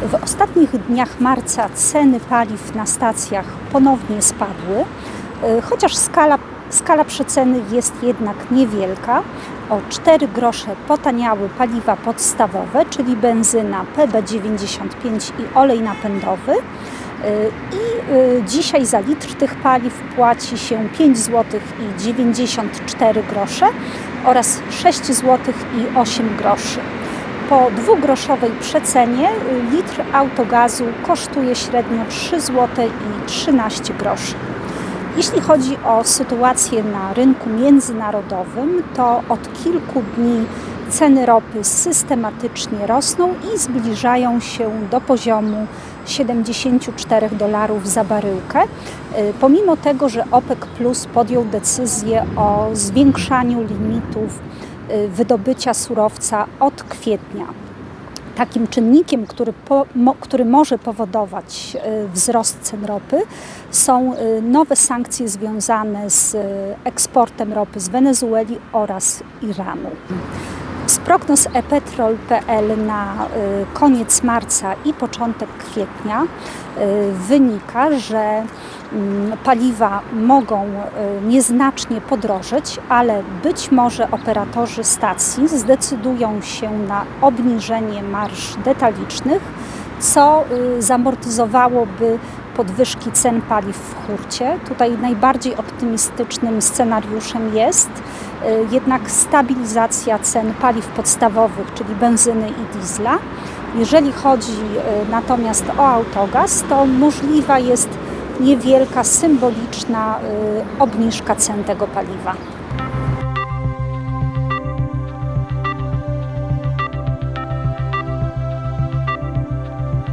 W ostatnich dniach marca ceny paliw na stacjach ponownie spadły, y, chociaż skala, skala przeceny jest jednak niewielka. O 4 grosze potaniały paliwa podstawowe, czyli benzyna PB95 i olej napędowy. Y, I y, dzisiaj za litr tych paliw płaci się 5 zł i 94 grosze oraz 6 zł i 8 groszy. Po dwugroszowej przecenie y, litr autogazu kosztuje średnio 3 zł i 13 groszy. Jeśli chodzi o sytuację na rynku międzynarodowym, to od kilku dni ceny ropy systematycznie rosną i zbliżają się do poziomu 74 dolarów za baryłkę. Y, Pomimo tego, że OPEC Plus podjął decyzję o zwiększaniu limitów wydobycia surowca od kwietnia. Takim czynnikiem, który, po, mo, który może powodować y, wzrost cen ropy, są y, nowe sankcje związane z y, eksportem ropy z Wenezueli oraz Iranu. Prognoz epetrol.pl na y, koniec marca i początek kwietnia y, wynika, że mm, paliwa mogą y, nieznacznie podrożeć, ale być może operatorzy stacji zdecydują się na obniżenie marsz detalicznych, co zamortyzowałoby podwyżki cen paliw w hurcie. Tutaj najbardziej optymistycznym scenariuszem jest jednak stabilizacja cen paliw podstawowych, czyli benzyny i diesla. Jeżeli chodzi y, natomiast o autogaz, to możliwa jest niewielka, symboliczna y, obniżka cen tego paliwa.